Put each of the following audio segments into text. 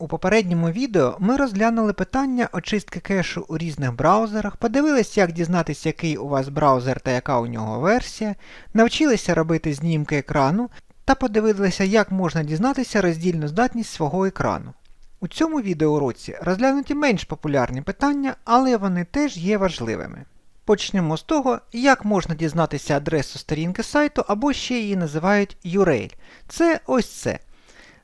У попередньому відео ми розглянули питання очистки кешу у різних браузерах, подивились, як дізнатися, який у вас браузер та яка у нього версія, навчилися робити знімки екрану та подивилися, як можна дізнатися роздільну здатність свого екрану. У цьому відеоуроці розглянуті менш популярні питання, але вони теж є важливими. Почнемо з того, як можна дізнатися адресу сторінки сайту або ще її називають URL. Це ось це.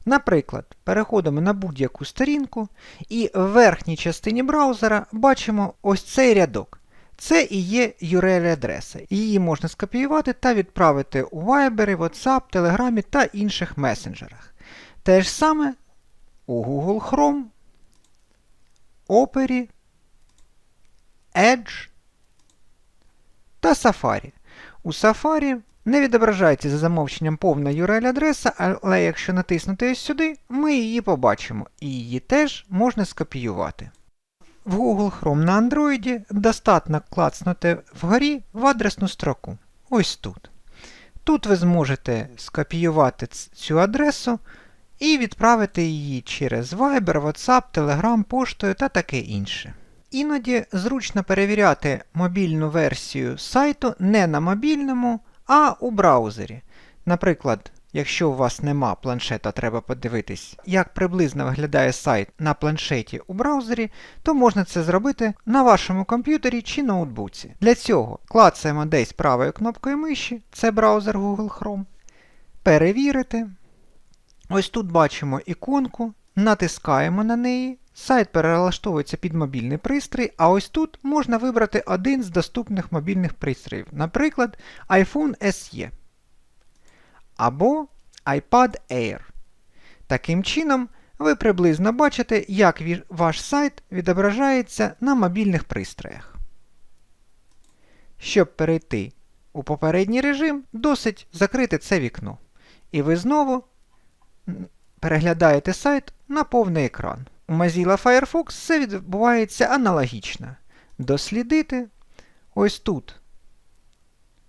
Наприклад, переходимо на будь-яку сторінку і в верхній частині браузера бачимо ось цей рядок. Це і є URL-адреса. Її можна скопіювати та відправити у Viber, WhatsApp, Telegram та інших месенджерах. Те ж саме у Google Chrome, Opera, Edge та Safari. У Safari не відображається за замовченням повна URL-адреса, але якщо натиснути ось сюди, ми її побачимо, і її теж можна скопіювати. В Google Chrome на Android достатньо клацнути вгорі в адресну строку. Ось тут. Тут ви зможете скопіювати цю адресу і відправити її через Viber, WhatsApp, Telegram, поштою та таке інше. Іноді зручно перевіряти мобільну версію сайту не на мобільному, а у браузері. Наприклад, якщо у вас нема планшета, треба подивитись, як приблизно виглядає сайт на планшеті у браузері, то можна це зробити на вашому комп'ютері чи ноутбуці. Для цього клацаємо десь правою кнопкою миші, це браузер Google Chrome. Перевірити. Ось тут бачимо іконку, натискаємо на неї. Сайт перелаштовується під мобільний пристрій, а ось тут можна вибрати один з доступних мобільних пристроїв, наприклад, iPhone SE або iPad Air. Таким чином, ви приблизно бачите, як ваш сайт відображається на мобільних пристроях. Щоб перейти у попередній режим, досить закрити це вікно. І ви знову переглядаєте сайт на повний екран. Mozilla Firefox все відбувається аналогічно. Дослідити. Ось тут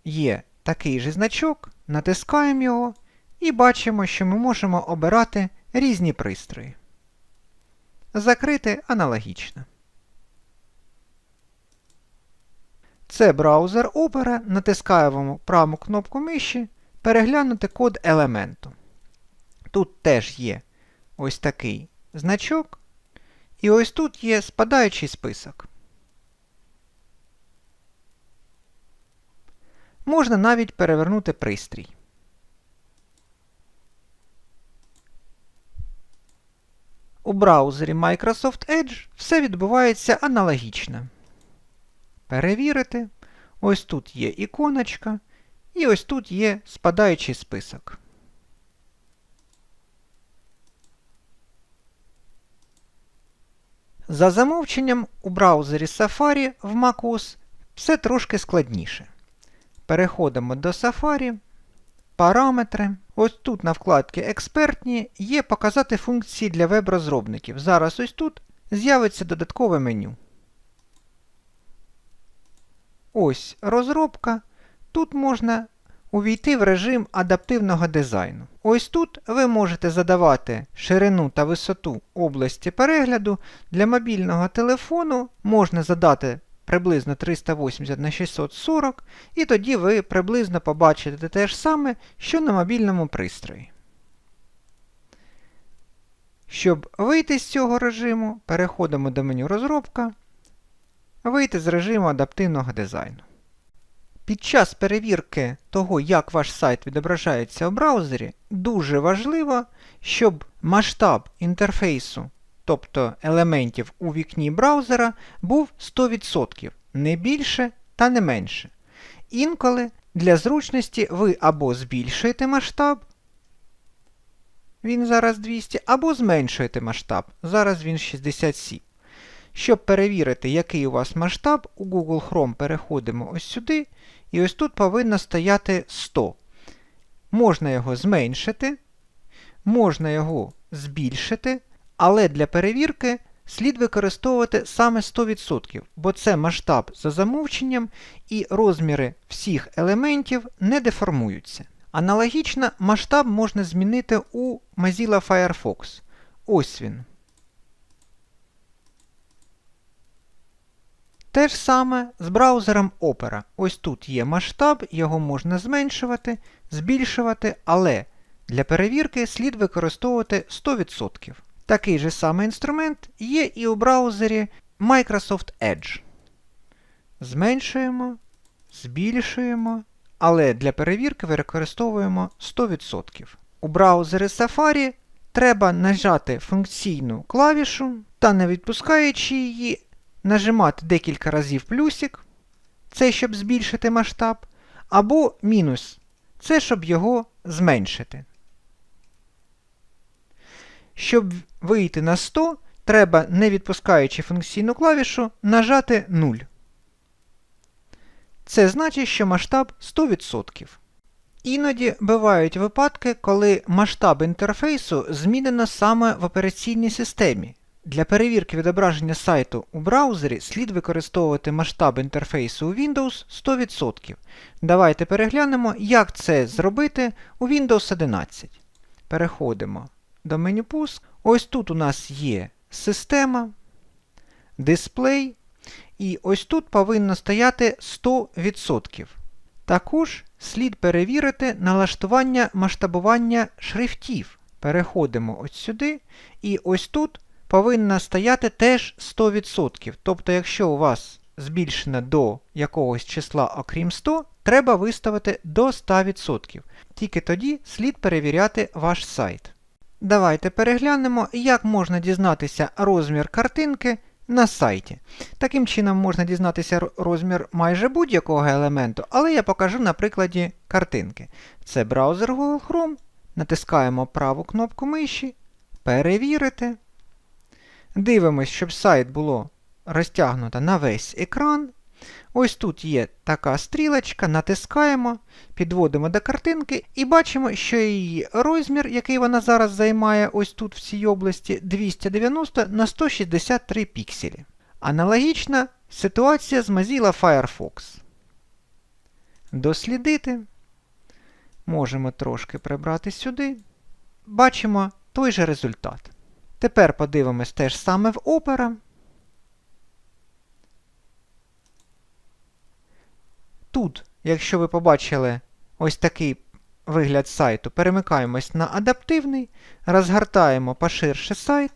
є такий же значок, натискаємо його і бачимо, що ми можемо обирати різні пристрої. Закрити аналогічно. Це браузер Opera, натискаємо праву кнопку миші, переглянути код елементу. Тут теж є ось такий значок. І ось тут є спадаючий список. Можна навіть перевернути пристрій. У браузері Microsoft Edge все відбувається аналогічно. Перевірити. Ось тут є іконочка, і ось тут є спадаючий список. За замовченням у браузері Safari в macOS все трошки складніше. Переходимо до Safari, параметри. Ось тут на вкладці Експертні є показати функції для веб-розробників. Зараз ось тут з'явиться додаткове меню. Ось розробка. Тут можна увійти в режим адаптивного дизайну. Ось тут ви можете задавати ширину та висоту області перегляду. Для мобільного телефону можна задати приблизно 380 на 640, і тоді ви приблизно побачите те ж саме, що на мобільному пристрої. Щоб вийти з цього режиму, переходимо до меню Розробка, вийти з режиму адаптивного дизайну. Під час перевірки того, як ваш сайт відображається у браузері, дуже важливо, щоб масштаб інтерфейсу, тобто елементів у вікні браузера, був 100%, не більше та не менше. Інколи для зручності ви або збільшуєте масштаб, він зараз 200, або зменшуєте масштаб, зараз він 67. Щоб перевірити, який у вас масштаб, у Google Chrome переходимо ось сюди, і ось тут повинно стояти 100. Можна його зменшити, можна його збільшити, але для перевірки слід використовувати саме 100%, бо це масштаб за замовченням і розміри всіх елементів не деформуються. Аналогічно масштаб можна змінити у Mozilla Firefox. Ось він. Те ж саме з браузером Opera. Ось тут є масштаб, його можна зменшувати, збільшувати, але для перевірки слід використовувати 100%. Такий же самий інструмент є і у браузері Microsoft Edge. Зменшуємо, збільшуємо, але для перевірки використовуємо 100%. У браузері Safari треба нажати функційну клавішу та, не відпускаючи її, нажимати декілька разів плюсик, це щоб збільшити масштаб, або мінус, це щоб його зменшити. Щоб вийти на 100, треба, не відпускаючи функційну клавішу, нажати 0. Це значить, що масштаб 100%. Іноді бувають випадки, коли масштаб інтерфейсу змінено саме в операційній системі. Для перевірки відображення сайту у браузері слід використовувати масштаб інтерфейсу у Windows 100%. Давайте переглянемо, як це зробити у Windows 11. Переходимо до меню пуск. Ось тут у нас є система, дисплей, і ось тут повинно стояти 100%. Також слід перевірити налаштування масштабування шрифтів. Переходимо ось сюди, і ось тут повинна стояти теж 100%. Тобто, якщо у вас збільшено до якогось числа окрім 100, треба виставити до 100%. Тільки тоді слід перевіряти ваш сайт. Давайте переглянемо, як можна дізнатися розмір картинки на сайті. Таким чином можна дізнатися розмір майже будь-якого елементу, але я покажу на прикладі картинки. Це браузер Google Chrome. Натискаємо праву кнопку миші, перевірити. Дивимось, щоб сайт було розтягнуто на весь екран. Ось тут є така стрілочка, натискаємо, підводимо до картинки і бачимо, що її розмір, який вона зараз займає ось тут в цій області, 290 на 163 пікселі. Аналогічна ситуація з Mozilla Firefox. Дослідити. Можемо трошки прибрати сюди. Бачимо той же результат. Тепер подивимось теж саме в Opera. Тут, якщо ви побачили ось такий вигляд сайту, перемикаємось на адаптивний, розгортаємо поширше сайт,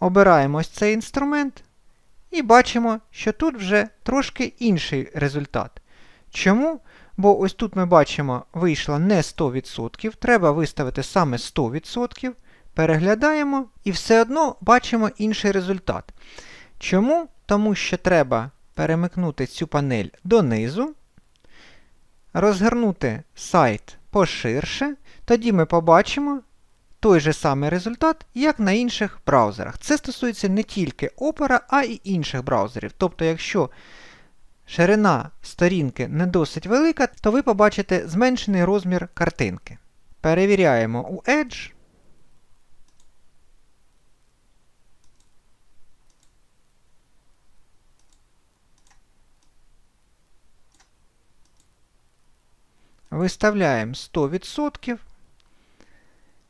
обираємо ось цей інструмент і бачимо, що тут вже трошки інший результат. Чому? Бо ось тут ми бачимо, вийшло не 100%, треба виставити саме 100%. Переглядаємо і все одно бачимо інший результат. Чому? Тому що треба перемикнути цю панель донизу, розгорнути сайт поширше, тоді ми побачимо той же самий результат, як на інших браузерах. Це стосується не тільки Opera, а й інших браузерів. Тобто, якщо ширина сторінки не досить велика, то ви побачите зменшений розмір картинки. Перевіряємо у Edge. Виставляємо 100%.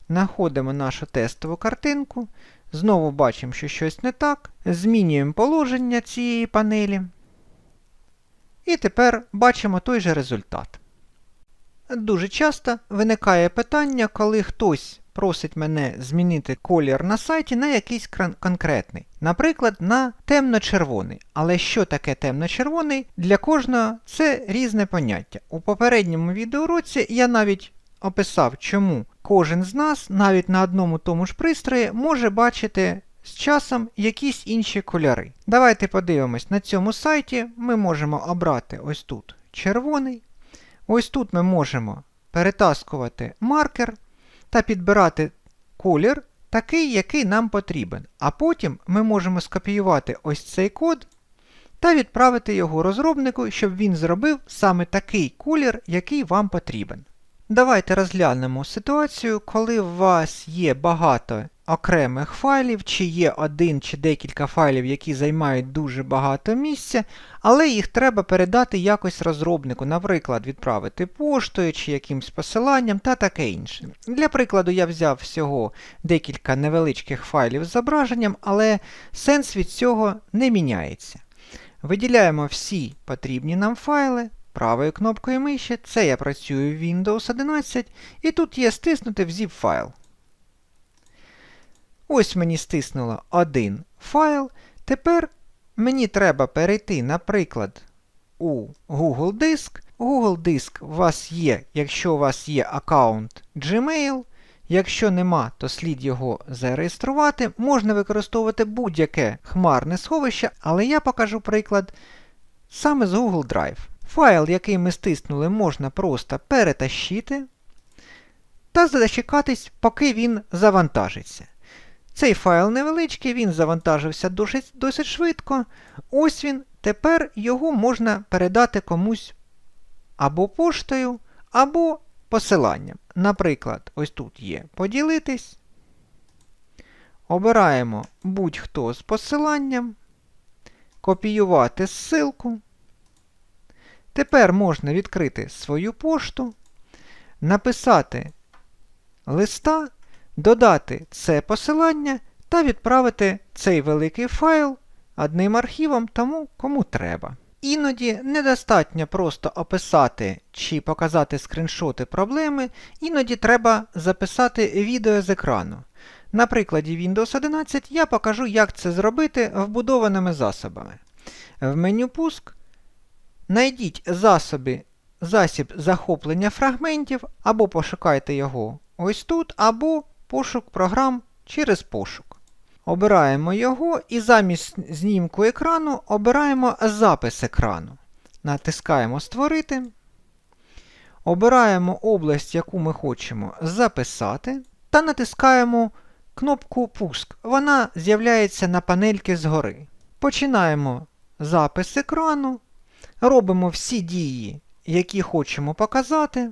Знаходимо нашу тестову картинку. Знову бачимо, що щось не так. Змінюємо положення цієї панелі. І тепер бачимо той же результат. Дуже часто виникає питання, коли хтось просить мене змінити колір на сайті на якийсь конкретний. Наприклад, на темно-червоний. Але що таке темно-червоний? Для кожного це різне поняття. У попередньому відеоуроці я навіть описав, чому кожен з нас навіть на одному тому ж пристрої може бачити з часом якісь інші кольори. Давайте подивимось, на цьому сайті ми можемо обрати ось тут червоний. Ось тут ми можемо перетаскувати маркер та підбирати колір такий, який нам потрібен. А потім ми можемо скопіювати ось цей код та відправити його розробнику, щоб він зробив саме такий колір, який вам потрібен. Давайте розглянемо ситуацію, коли у вас є багато окремих файлів, чи є один чи декілька файлів, які займають дуже багато місця, але їх треба передати якось розробнику, наприклад, відправити поштою чи якимсь посиланням та таке інше. Для прикладу, я взяв всього декілька невеличких файлів з зображенням, але сенс від цього не міняється. Виділяємо всі потрібні нам файли правою кнопкою миші. Це я працюю в Windows 11, і тут є стиснути в zip файл. Ось мені стиснуло один файл. Тепер мені треба перейти, наприклад, у Google Диск. Google Диск у вас є, якщо у вас є аккаунт Gmail. Якщо нема, то слід його зареєструвати. Можна використовувати будь-яке хмарне сховище, але я покажу приклад саме з Google Drive. Файл, який ми стиснули, можна просто перетащити та зачекатись, поки він завантажиться. Цей файл невеличкий, він завантажився досить, досить швидко. Ось він. Тепер його можна передати комусь або поштою, або посиланням. Наприклад, ось тут є поділитись. Обираємо будь-хто з посиланням, копіювати ссылку. Тепер можна відкрити свою пошту, написати листа, додати це посилання та відправити цей великий файл одним архівом тому, кому треба. Іноді недостатньо просто описати чи показати скріншоти проблеми, іноді треба записати відео з екрану. На прикладі Windows 11 я покажу, як це зробити вбудованими засобами. В меню Пуск Найдіть засоби, засіб захоплення фрагментів, або пошукайте його ось тут, або пошук програм через пошук. Обираємо його і замість знімку екрану обираємо запис екрану. Натискаємо Створити. Обираємо область, яку ми хочемо записати, та натискаємо кнопку Пуск. Вона з'являється на панельки згори. Починаємо запис екрану. Робимо всі дії, які хочемо показати.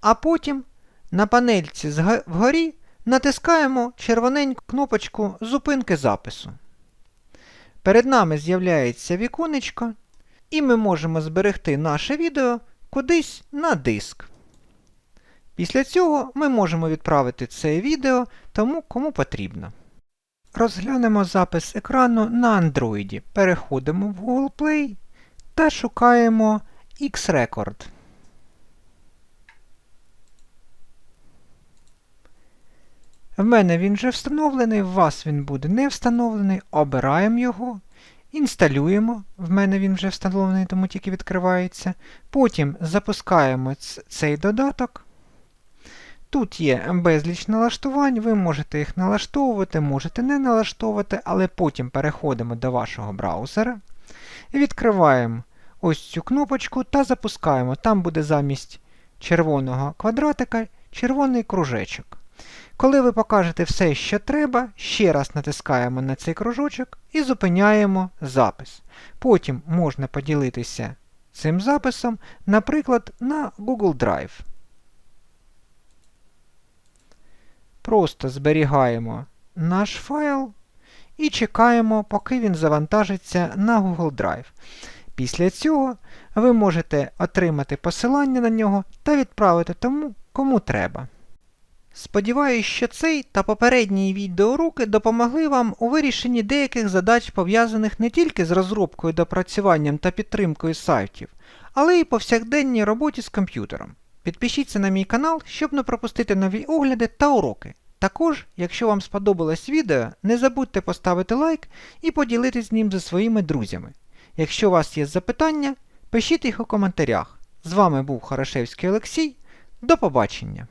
А потім на панельці вгорі натискаємо червоненьку кнопочку зупинки запису. Перед нами з'являється віконечко, і ми можемо зберегти наше відео кудись на диск. Після цього ми можемо відправити це відео тому, кому потрібно. Розглянемо запис екрану на Android. Переходимо в Google Play та шукаємо X-Record. В мене він вже встановлений, у вас він буде не встановлений. Обираємо його, інсталюємо. В мене він вже встановлений, тому тільки відкривається. Потім запускаємо цей додаток. Тут є безліч налаштувань, ви можете їх налаштовувати, можете не налаштовувати, але потім переходимо до вашого браузера. Відкриваємо ось цю кнопочку та запускаємо. Там буде замість червоного квадратика червоний кружечок. Коли ви покажете все, що треба, ще раз натискаємо на цей кружочок і зупиняємо запис. Потім можна поділитися цим записом, наприклад, на Google Drive. Просто зберігаємо наш файл і чекаємо, поки він завантажиться на Google Drive. Після цього ви можете отримати посилання на нього та відправити тому, кому треба. Сподіваюсь, що цей та попередні відеоуроки допомогли вам у вирішенні деяких задач, пов'язаних не тільки з розробкою, допрацюванням та підтримкою сайтів, але й повсякденній роботі з комп'ютером. Підпишіться на мій канал, щоб не пропустити нові огляди та уроки. Також, якщо вам сподобалось відео, не забудьте поставити лайк і поділитись ним зі своїми друзями. Якщо у вас є запитання, пишіть їх у коментарях. З вами був Хорошевський Олексій. До побачення!